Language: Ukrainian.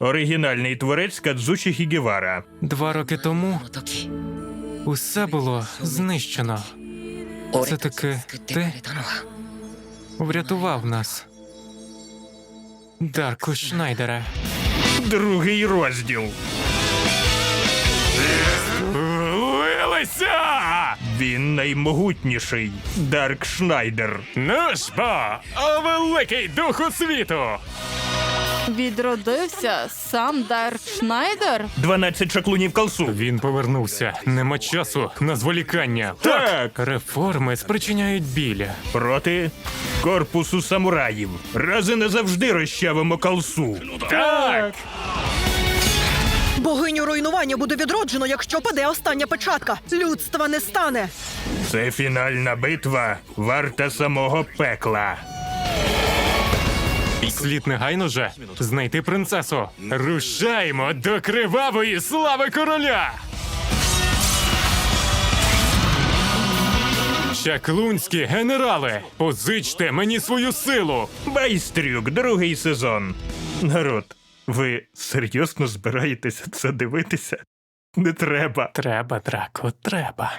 Оригінальний творець Кадзучі Хігівара. Два роки тому усе було знищено. Це таки ти врятував нас, Дарку Шнайдера. Другий розділ. Він наймогутніший Дарк Шнайдер. Ну ж великий дух у світу. Відродився сам Дарк Шнайдер? 12 шаклунів калсу. Він повернувся. Нема часу на зволікання. Так. Реформи спричиняють біль. Проти корпусу самураїв. Рази назавжди розчавимо калсу. Так! Богиню руйнування буде відроджено, якщо паде остання печатка. Людства не стане. Це фінальна битва, варта самого пекла. Слід негайно же знайти принцесу. Рушаймо до кривавої слави короля. Чаклунські генерали, позичте мені свою силу. Байстрюк, другий сезон. Народ, ви серйозно збираєтеся це дивитися? Не треба. Треба, Драко, треба.